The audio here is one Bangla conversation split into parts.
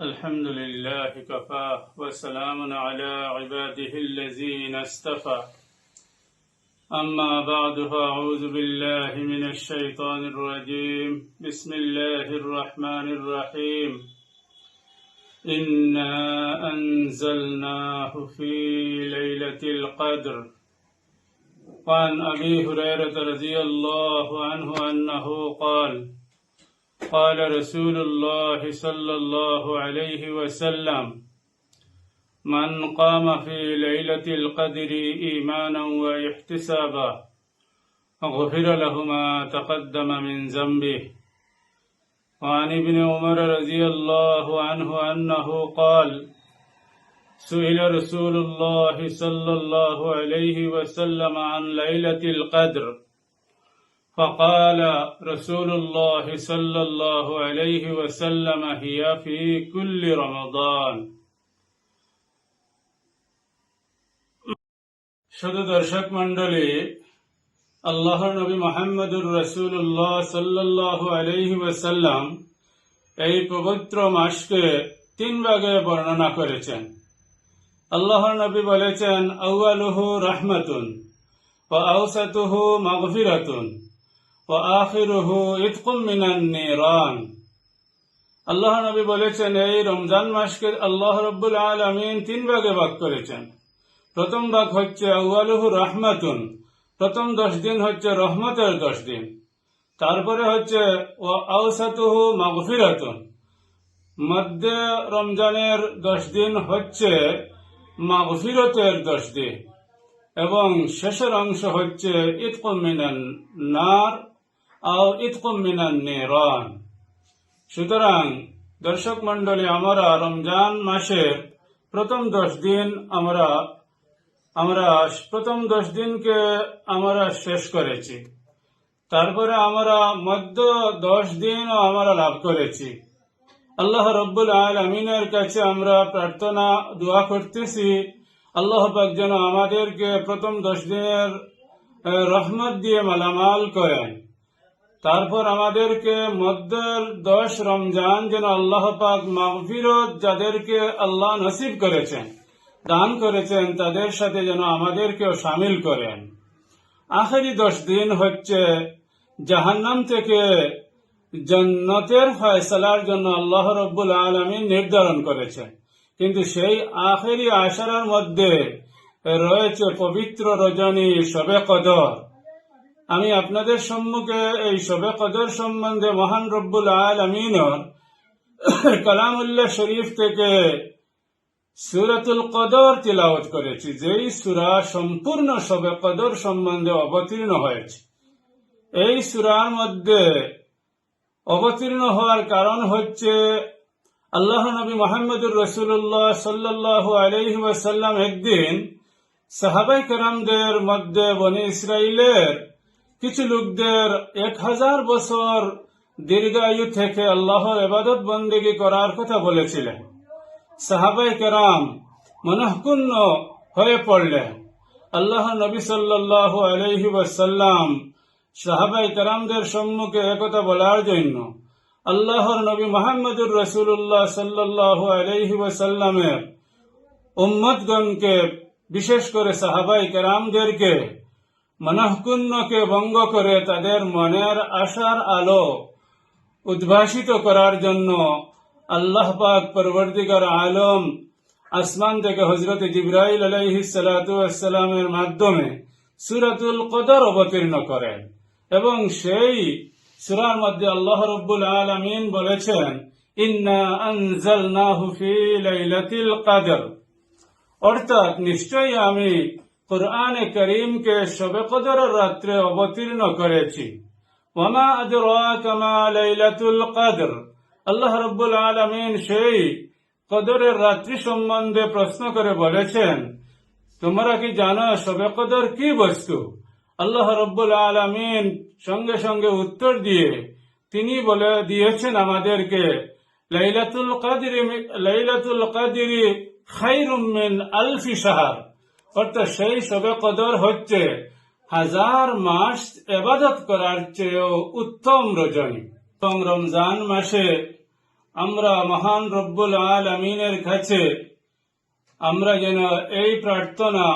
الحمد لله كفى وسلام على عباده الذين اصطفى. أما بعد فأعوذ بالله من الشيطان الرجيم. بسم الله الرحمن الرحيم. إنا أنزلناه في ليلة القدر. وعن أبي هريرة رضي الله عنه أنه قال قال رسول الله صلى الله عليه وسلم من قام في ليلة القدر إيمانا وإحتسابا غفر له ما تقدم من ذنبه. وعن ابن عمر رضي الله عنه أنه قال سئل رسول الله صلى الله عليه وسلم عن ليلة القدر فقال رسول الله صلى الله عليه وسلم هي في كل رمضان শুধু দর্শক মন্ডলী আল্লাহর নবী মোহাম্মদুর রসুল্লাহ সাল্লাহ আলহি ওয়াসাল্লাম এই পবিত্র মাসকে তিন ভাগে বর্ণনা করেছেন আল্লাহর নবী বলেছেন আউয়ালুহু রহমাতুন ও আউসাতুহু মাগফিরাতুন আখিরুহু ইতকুম মিনান নিরান আল্লাহ নবী বলেছেন, এই রমজান মাসকে আল্লাহ রব্বুল আলমিন তিন ভাগে ভাগ করেছেন। প্রথম ভাগ হচ্ছে আউয়ালুহু রহমাতুন, প্রথম দশ দিন হচ্ছে রহমতের দশ দিন। তারপরে হচ্ছে ও আউসাতুহু মাগফিরাতুন। মধ্যে রমজানের দশ দিন হচ্ছে মাগফিরতের দশ দিন এবং শেষের অংশ হচ্ছে ইতকুম মিনান নার সুতরাং দর্শক মন্ডলী আমরা রমজান মাসের প্রথম দশ দিন আমরা আমরা প্রথম দশ দিনকে আমরা শেষ করেছি। তারপরে আমরা মধ্য দশ দিনও আমরা লাভ করেছি। আল্লাহ রব্বুল আলমিনের কাছে আমরা প্রার্থনা, দোয়া করতেছি, আল্লাহ পাক যেন আমাদেরকে প্রথম দশ দিনের রহমত দিয়ে মালামাল করেন। তারপর আমাদেরকে মধ্যের দশ রমজান যেন আল্লাহ পাক মাগফিরত যাদেরকে আল্লাহ নসিব করেছেন, দান করেছেন, তাদের সাথে যেন আমাদেরকেও সামিল করেন। আখেরি দশ দিন হচ্ছে জাহান্নাম থেকে জন্নতের ফয়সালার জন্য আল্লাহ রব্বুল আলমী নির্ধারণ করেছেন। কিন্তু সেই আখেরি আশারার মধ্যে রয়েছে পবিত্র রজনী শবে কদর। আমি আপনাদের সম্মুখে এই শবে কদর সম্বন্ধে মহান রব্বুল আল আলমিনর কালামুল্লাহ শরীফ থেকে সুরাতুল কদর তিলাওয়াত করেছি, যেই সুরা সম্পূর্ণ শবে কদর সম্বন্ধে অবতীর্ণ হয়েছে। এই সুরার মধ্যে অবতীর্ণ হওয়ার কারণ হচ্ছে আল্লাহ নবী মোহাম্মদুর রসুল্লাহ সাল্লাহ আলহি ওয়াসাল্লাম একদিন সাহাবাই কেরামদের মধ্যে বনে ইসরায়েলের কিছু লোকদের এক হাজার বছর দীর্ঘায়ু থেকে আল্লাহর এবাদত বন্দেগী করার কথা বলেছিলেন। সাহাবাই কেরাম মনঃকুন্ন হয়ে পড়লেন। আল্লাহ নবী সাল্লাহ আলহি ওয়াসাল্লাম সাহাবাই কেরামদের সম্মুখে একথা বলার জন্য আল্লাহর নবী মোহাম্মদুর রসুল্লাহ সাল্লাহ আলহি ওয়াসাল্লামের উম্মতগণকে, বিশেষ করে সাহাবাই কেরামদেরকে মনঃকুন্নকে ভঙ্গ করে তাদের মনের আশার আলো উদ্ভাসিত করার জন্য আল্লাহ পাক পরবর্তীকার আলম আসমান থেকে হজরত জিব্রাইল আলাইহি সালাতামের মাধ্যমে সুরাতুল কদর অবতীর্ণ করেন এবং সেই সুরার মধ্যে আল্লাহ রব্বুল আলমিন বলেছেন, ইন্না অর্থাৎ নিশ্চয়ই আমি কোরআনে করিমকে শবে কদরের রাত্রে অবতীর্ণ করেছি ওমা কদর আল্লাহ রব্বুল আলমিন সেই কদরের রাত্রি সম্বন্ধে প্রশ্ন করে বলেছেন তোমরা কি জানো শবে কদর কি বস্তু আল্লাহ রব্বুল আলমিন সঙ্গে সঙ্গে উত্তর দিয়ে তিনি বলে দিয়েছেন আমাদেরকে লাইলাতুল কাদির লাইলাতুল কাদিরি খাইরুম মিন আলফি সাহার অর্থাৎ সেই শবে কদর হচ্ছে হাজার মাস এবাদত করার চেয়েও উত্তম রজনী। এবং রমজান মাসে আমরা মহান রব্বুল আল আমিনের কাছে আমরা যেন এই প্রার্থনা,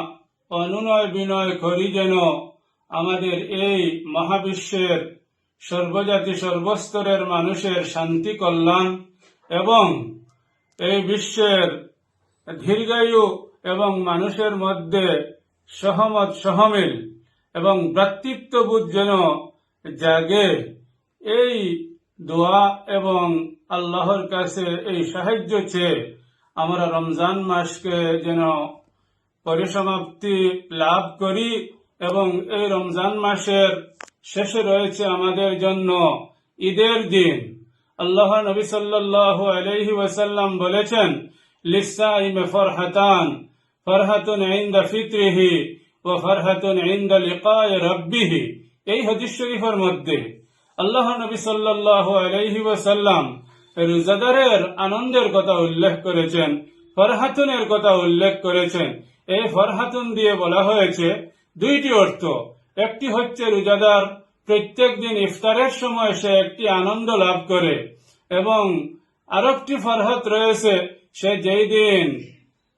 অনুনয় বিনয় করি যেন আমাদের এই মহাবিশ্বের সর্বজাতি সর্বস্তরের মানুষের শান্তি, কল্যাণ এবং এই বিশ্বের দীর্ঘায়ু এবং মানুষের মধ্যে সহমত, সহমিল এবং ভ্রাতৃত্ববোধ যেন জাগে, এই দোয়া এবং আল্লাহর কাছে এই সাহায্য চেয়ে আমরা রমজান মাসকে যেন পরিসমাপ্তি লাভ করি এবং এই রমজান মাসের শেষে রয়েছে আমাদের জন্য ঈদের দিন। আল্লাহ নবী সাল্লাল্লাহু আলাইহি ওয়াসাল্লাম বলেছেন লিসা লিসাইমে ফরহাতান। ফরহাতুন ইনদা ফিতরিহি ওয়া ফরহাতুন ইনদা লিকায়ে রাব্বিহি। এই হাদিস শরীফের মধ্যে আল্লাহ নবী সাল্লাল্লাহু আলাইহি ওয়াসাল্লাম রোজাদারের আনন্দের কথা উল্লেখ করেছেন, ফরহাতুনের কথা উল্লেখ করেছেন। এই ফরহাতুন দিয়ে বলা হয়েছে দুইটি অর্থ। একটি হচ্ছে রোজাদার প্রত্যেক দিন ইফতারের সময় সে একটি আনন্দ লাভ করে এবং আরেকটি ফরহত রয়েছে, সে যেই দিন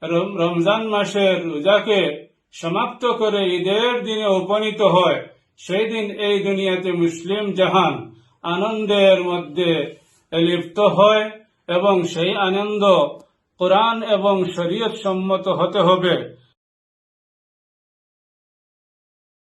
রমজান মাসের রোজাকে সমাপ্ত করে ঈদের দিনে উপনীত হয়। সেই দিন এই দুনিয়াতে মুসলিম জাহান আনন্দের মধ্যে লিপ্ত হয় এবং সেই আনন্দ কোরআন এবং শরীয়ত সম্মত হতে হবে।